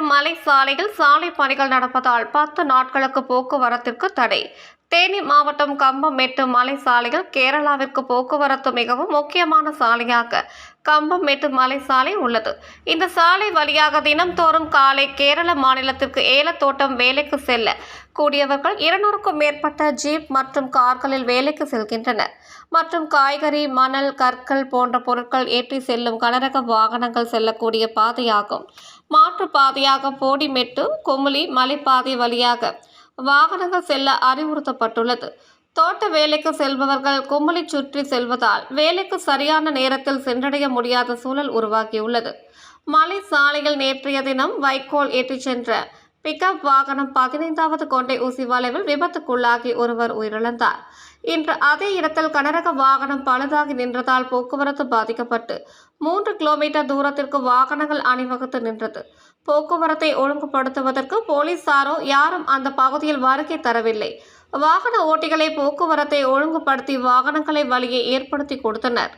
மலை சாலையில் சாலை பணிகள் நடப்பதால் பத்து நாட்களுக்கு போக்குவரத்திற்கு தடை. தேனி மாவட்டம் கம்பமெட்டு மலை சாலையில் கேரளாவிற்கு போக்குவரத்து மிகவும் முக்கியமான சாலையாக கம்பமேட்டு மலை சாலை உள்ளது. இந்த சாலை வழியாக தினம்தோறும் காலை கேரள மாநிலத்திற்கு ஏலத்தோட்டம் வேலைக்கு செல்ல கூடியவர்கள் இருநூறுக்கும் மேற்பட்ட ஜீப் மற்றும் கார்களில் வேலைக்கு செல்கின்றனர். மற்றும் காய்கறி மணல் கற்கள் போன்ற பொருட்கள் ஏற்றி செல்லும் கனரக வாகனங்கள் செல்லக்கூடிய பாதையாகும். மாற்று பாதையாக போடிமெட்டு குமுளி மலைப்பாதை வழியாக வாகனங்கள் செல்ல அறிவுறுத்தப்பட்டுள்ளது. தோட்ட வேலைக்கு செல்பவர்கள் கும்பலை சுற்றி செல்வதால் வேலைக்கு சரியான நேரத்தில் சென்றடைய முடியாத சூழல் உருவாகியுள்ளது. மலை சாலையில் நேற்றைய தினம் வைக்கோல் ஏற்றிச் சென்ற பிக்கப் வாகனம் பதினைந்தாவது கொண்டை ஊசி வளைவில் விபத்துக்குள்ளாகி ஒருவர் உயிரிழந்தார். இன்று அதே இடத்தில் கனரக வாகனம் பழுதாகி நின்றதால் போக்குவரத்து பாதிக்கப்பட்டு மூன்று கிலோமீட்டர் தூரத்திற்கு வாகனங்கள் அணிவகுத்து நின்றது. போக்குவரத்தை ஒழுங்குபடுத்துவதற்கு போலீசாரோ யாரும் அந்த பகுதியில் வருகை தரவில்லை. வாகன ஓட்டிகளை போக்குவரத்தை ஒழுங்குபடுத்தி வாகனங்களை வழியை ஏற்படுத்தி கொடுத்தனர்.